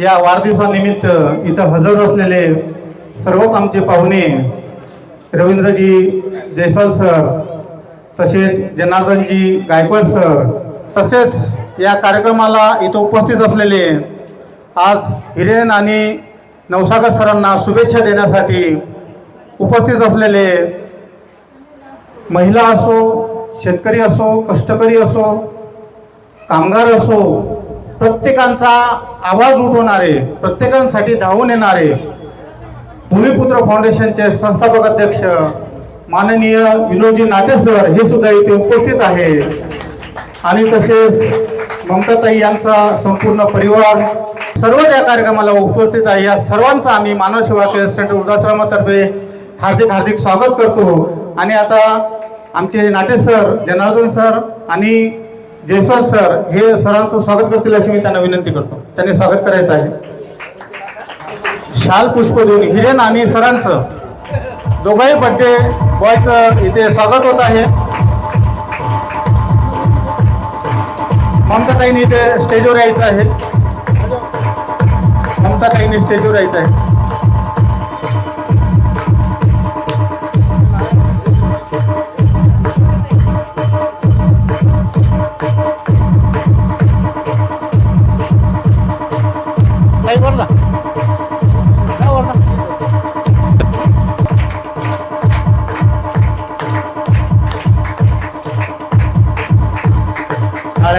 या वाढदिवसानिमित्त इथं हजर असलेले सर्वच आमचे पाहुणे रवींद्रजी जयस्वाल सर तसेच जनार्दनजी गायकवाड सर तसेच या कार्यक्रमाला इथं उपस्थित असलेले आज हिरेन आणि नवसागर सरांना शुभेच्छा देण्यासाठी उपस्थित असलेले महिला असो शेतकरी असो कष्टकरी असो कामगार असो प्रत्येकांचा आवाज उठवणारे प्रत्येकांसाठी धावून येणारे भूमिपुत्र फाउंडेशनचे संस्थापक अध्यक्ष माननीय विनोदजी नाटे सर हे सुद्धा इथे उपस्थित आहे. आणि तसेच ममताताई यांचा संपूर्ण परिवार सर्व या कार्यक्रमाला उपस्थित आहे. या सर्वांचा आम्ही मानव सेवा केंद्र सेंटर वृद्धाश्रमातर्फे हार्दिक हार्दिक स्वागत करतो. आणि आता आमचे नाटे सर जनार्दन सर आणि जयस्वाल सर हे सरांचं स्वागत करतील अशी मी त्यांना विनंती करतो. त्यांनी स्वागत करायचं आहे. शाल पुष्प देऊन हिरेन आणि सरांचं. दोघाही बड्डे बॉयचं इथे स्वागत होत आहे. ममताताईंनी इथे स्टेजवर यायचं आहे. ममताताईंनी स्टेजवर यायचं आहे.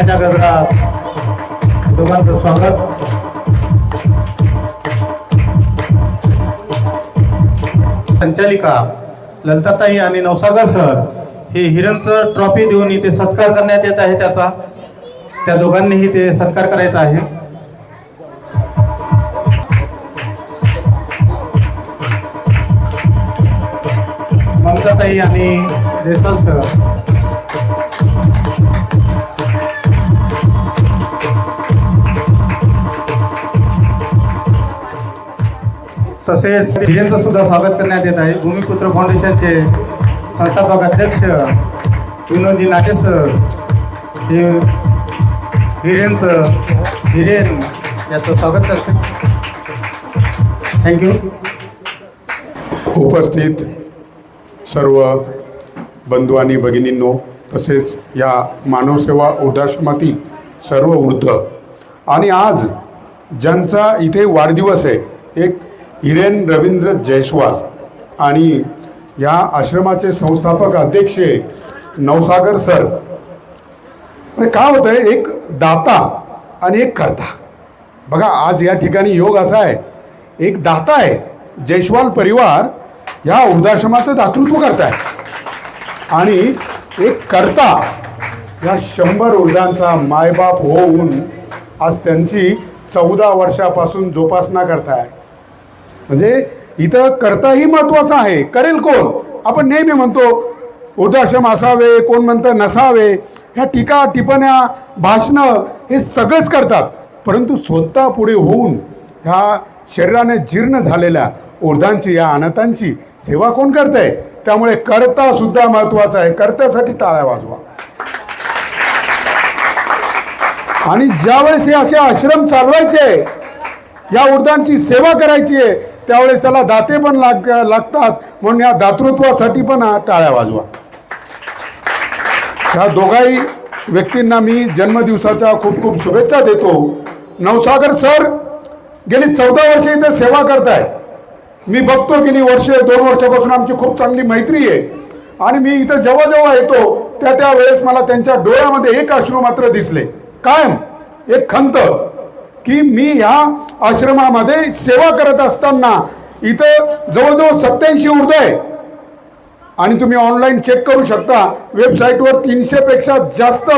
ना गजरा दोघांचं स्वागत. संचालिका ललिताताई आणि नवसागर सर हे हिरणचं ट्रॉफी देऊन इथे सत्कार करण्यात येत आहे त्याचा. त्या दोघांनीही ते सत्कार करायचा आहे. ममताताई आणि देसाल तसेच धीरेंद्र सुद्धा स्वागत करण्यात येत आहे. भूमिपुत्र फाउंडेशनचे संस्थापक अध्यक्ष विनोदजी नाटे सर हे हिरेंचं धीरेन याचं स्वागत करते. थँक्यू उपस्थित सर्व बंधू आणि भगिनींनो तसेच या मानवसेवा वृद्धाश्रमातील सर्व वृद्ध. आणि आज ज्यांचा इथे वाढदिवस आहे एक हिरेन रवींद्र जयस्वाल आणि या आश्रमाचे संस्थापक अध्यक्ष नवसागर सर. म्हणजे काय होतं आहे एक दाता आणि एक करता. बघा आज या ठिकाणी योग असा आहे एक दाता आहे जयस्वाल परिवार या वृद्धाश्रमाचं दातृत्व करताय. आणि एक करता या शंभर वृद्धांचा मायबाप होऊन आज त्यांची चौदा वर्षापासून जोपासना करताय. म्हणजे इथं करताही महत्वाचं आहे. करेल कोण? आपण नेहमी म्हणतो वृद्धाश्रम असावे कोण म्हणतं नसावे. ह्या टीका टिपण्या भाषणं हे सगळेच करतात. परंतु स्वतः पुढे होऊन ह्या शरीराने जीर्ण झालेल्या वृद्धांची या अनाथांची सेवा कोण करतंय? त्यामुळे करता सुद्धा महत्त्वाचा आहे. कर्त्यासाठी टाळ्या वाजवा. आणि ज्यावेळेस हे असे आश्रम चालवायचे या वृद्धांची सेवा करायची आहे त्यावेळेस त्याला दाते पण लाग लागतात. म्हणून या दातृत्वासाठी पण टाळ्या वाजवा. ह्या दोघाही व्यक्तींना मी जन्मदिवसाच्या खूप खूप शुभेच्छा देतो. नवसागर सर गेली चौदा वर्ष इथे सेवा करताय. मी बघतो गेली वर्ष दोन वर्षापासून आमची खूप चांगली मैत्री आहे. आणि मी इथं जेव्हा जेव्हा येतो त्या त्या वेळेस मला त्यांच्या डोळ्यामध्ये एक अश्रू मात्र दिसले. कायम एक खंत की मी ह्या आश्रमामध्ये सेवा करत असताना इथं जवळजवळ सत्याऐंशी ऊर्ध आहे. आणि तुम्ही ऑनलाईन चेक करू शकता वेबसाईटवर तीनशेपेक्षा जास्त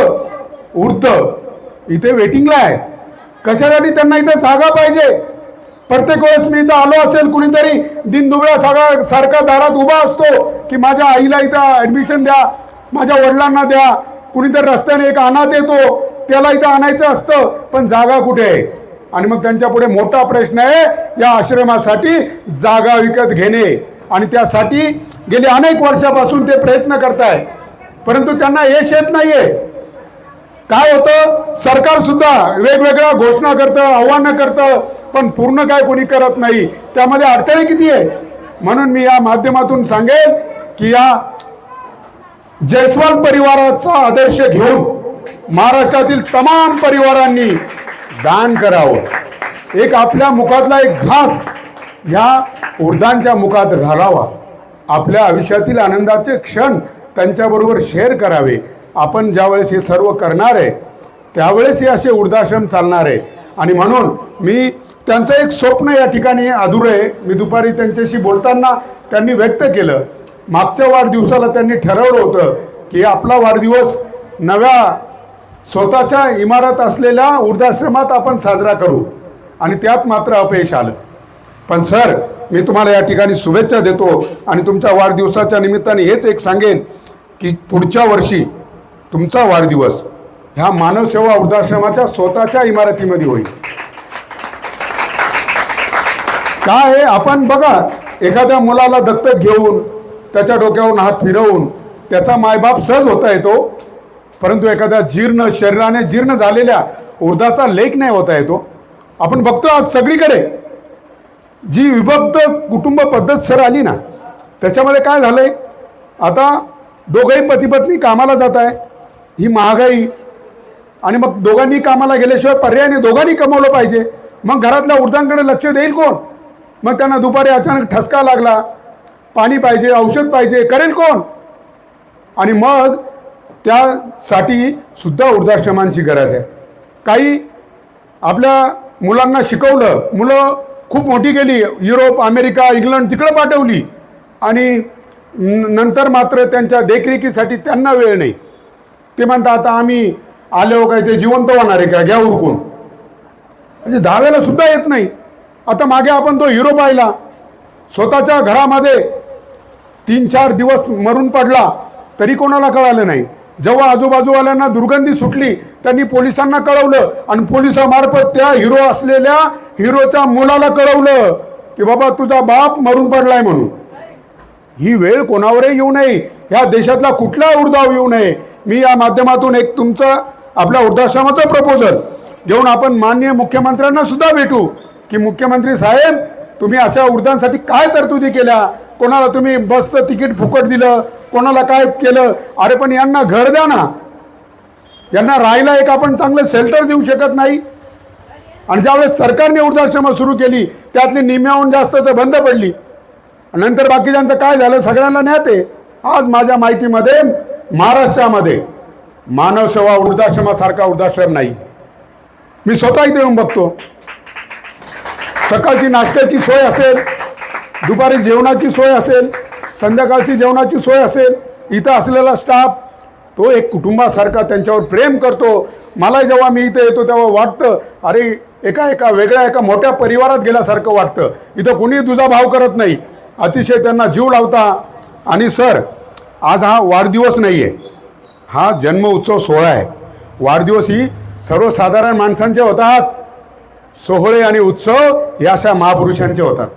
उर्द इथे वेटिंगला आहे. कशासाठी त्यांना इथे जागा पाहिजे? प्रत्येक वेळेस मी इथं आलो असेल कुणीतरी दिनदुबळ्या सगळ्या सारखा दारात उभा असतो की माझ्या आईला इथं ऍडमिशन द्या माझ्या वडिलांना द्या. कुणीतरी रस्त्याने एक अनाथ येतो त्याला इथं आणायचं असतं पण जागा कुठे आहे? आणि मग त्यांच्या पुढे मोठा प्रश्न आहे या आश्रमासाठी जागा विकत घेणे. आणि त्यासाठी गेली अनेक वर्षापासून ते प्रयत्न करताय. परंतु त्यांना यश येत नाहीये. काय होतं? सरकार सुद्धा वेगवेगळ्या घोषणा करतं आव्हानं करतं. पण पूर्ण काय कोणी करत नाही त्यामध्ये अडथळे किती आहे? म्हणून मी या माध्यमातून सांगेन की या जयस्वाल परिवाराचा आदर्श घेऊन महाराष्ट्रातील तमाम परिवारांनी दान करावं. एक आपल्या मुखातला एक घास ह्या उर्धांच्या मुखात घालावा. आपल्या आयुष्यातील आनंदाचे क्षण त्यांच्याबरोबर शेअर करावे. आपण ज्यावेळेस हे सर्व करणार आहे त्यावेळेस हे असे वृद्धाश्रम चालणार आहे. आणि म्हणून मी त्यांचं एक स्वप्न या ठिकाणी अधुरं आहे. मी दुपारी त्यांच्याशी बोलताना त्यांनी व्यक्त केलं. मागच्या वाढदिवसाला त्यांनी ठरवलं होतं की आपला वाढदिवस नव्या स्वतःच्या इमारत असलेल्या वृद्धाश्रमात आपण साजरा करू. आणि त्यात मात्र अपयश आलं. पण सर मी तुम्हाला या ठिकाणी शुभेच्छा देतो आणि तुमच्या वाढदिवसाच्या निमित्ताने हेच एक सांगेन की पुढच्या वर्षी तुमचा वाढदिवस ह्या मानवसेवा वृद्धाश्रमाच्या स्वतःच्या इमारतीमध्ये होईल. काय आहे आपण बघा एखाद्या मुलाला दत्तक घेऊन त्याच्या डोक्यावरून हात फिरवून त्याचा मायबाप सहज होता येतो परंतु एखाद्या जीर्ण शरीराने जीर्ण झालेल्या उर्धाचा लेख नाही होता येतो. आपण बघतो आज सगळीकडे जी विभक्त कुटुंब पद्धत सर आली ना त्याच्यामध्ये काय झालंय? आता दोघंही पतिपत्नी कामाला जात आहे ही महागाई आणि मग दोघांनी कामाला गेल्याशिवाय पर्यायाने दोघांनी कमवलं पाहिजे. मग घरातल्या उर्धांकडे लक्ष देईल कोण? मग त्यांना दुपारी अचानक ठसका लागला. पाणी पाहिजे औषध पाहिजे करेल कोण? आणि मग त्यासाठी सुद्धा वृद्धाश्रमांची गरज आहे. काही आपल्या मुलांना शिकवलं. मुलं खूप मोठी गेली. युरोप अमेरिका इंग्लंड तिकडं पाठवली. आणि नंतर मात्र त्यांच्या देखरेखीसाठी त्यांना वेळ नाही. ते म्हणतात आता आम्ही आलो काय ते जिवंत होणार आहे का? घ्या उरकून. म्हणजे दहाव्याला सुद्धा येत नाही. आता मागे आपण तो हिरो पाहिला. स्वतःच्या घरामध्ये तीन चार दिवस मरून पडला तरी कोणाला कळालं नाही. जेव्हा आजूबाजूवाल्यांना दुर्गंधी सुटली त्यांनी पोलिसांना कळवलं आणि पोलिसामार्फत त्या हिरो असलेल्या हिरोच्या मुलाला कळवलं की बाबा तुझा बाप मरून पडलाय म्हणून. ही वेळ कोणावरही येऊ नये. ह्या देशातला कुठला उर्धाव येऊ नये. मी या माध्यमातून एक तुमचं आपल्या वृद्धाश्रमाचं प्रपोजल घेऊन आपण माननीय मुख्यमंत्र्यांना सुद्धा भेटू. की मुख्यमंत्री साहेब तुम्ही अशा वृद्धांसाठी काय तरतुदी केल्या? कोणाला तुम्ही बसचं तिकीट फुकट दिलं? कोणाला काय केलं? अरे पण यांना घर द्या ना. यांना राहायला एक आपण चांगलं शेल्टर देऊ शकत नाही. आणि ज्यावेळेस सरकारने वृद्धाश्रम सुरू केली त्यातली निम्याहून जास्त तर बंद पडली. नंतर बाकीच्यांचं काय झालं सगळ्यांना न्याते आज माझ्या माहितीमध्ये महाराष्ट्रामध्ये मानव सेवा वृद्धाश्रमासारखा वृद्धाश्रम नाही. मी स्वतः इथे येऊन बघतो. सकाळची नाश्त्याची सोय असेल दुपारी जेवणाची सोय असेल संध्याकाळची जेवणाची सोय असेल इथं असलेला स्टाफ तो एक कुटुंबासारखा त्यांच्यावर प्रेम करतो. मला जेव्हा मी इथं येतो तेव्हा वाटतं अरे एका एका वेगळ्या एका मोठ्या परिवारात गेल्यासारखं वाटतं. इथं कुणी तुझा भाव करत नाही. अतिशय त्यांना जीव लावता. आणि सर आज हा वाढदिवस नाही आहे हा जन्म उत्सव सोहळा आहे. वाढदिवस ही सर्वसाधारण माणसांचे होतात. सोहळे आणि उत्सव या अशा महापुरुषांचे होतात.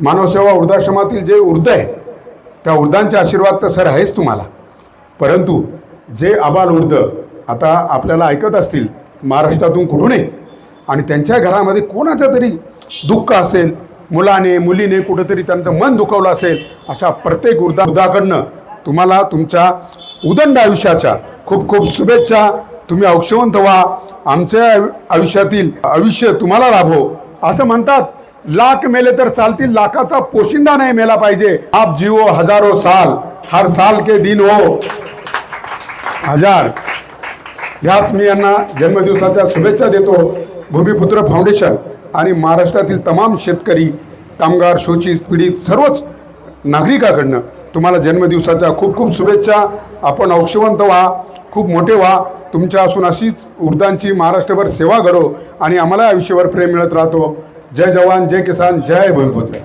मानवसेवा वृद्धाश्रमातील जे वृद्ध आहे त्या वृद्धांचे आशीर्वाद तर सर आहेच तुम्हाला. परंतु जे आबाल वृद्ध आता आपल्याला ऐकत असतील महाराष्ट्रातून कुठूनही आणि त्यांच्या घरामध्ये कोणाचं तरी दुःख असेल मुलाने मुलीने कुठंतरी त्यांचं मन दुखवलं असेल अशा प्रत्येक वृद्धा वृद्धाकडनं तुम्हाला तुमच्या उदंड आयुष्याच्या खूप खूप शुभेच्छा तुम्ही औक्षवंत व्हा. आमच्या आयु- आयुष्यातील आयुष्य तुम्हाला लाभो. असं म्हणतात. लाख मेले तर चालतील लाखाचा पोशिंदा नाही मेला पाहिजे. आप जीवो हजारो साल. हर साल के दिन हो. हजार. ह्याच मी यांना जन्मदिवसाच्या शुभेच्छा देतो. भूमिपुत्र फाउंडेशन आणि महाराष्ट्रातील तमाम शेतकरी कामगार शोषित पीडित सर्वच नागरिकाकडनं तुम्हाला जन्मदिवसाच्या खूप खूप शुभेच्छा. आपण औक्षवंत व्हा. खूप मोठे व्हा. तुमच्या असून अशीच वृद्धांची महाराष्ट्रभर सेवा घडो आणि आम्हाला आयुष्यभर प्रेम मिळत राहतो. जय जवान जय किसान जय भूमिपुत्र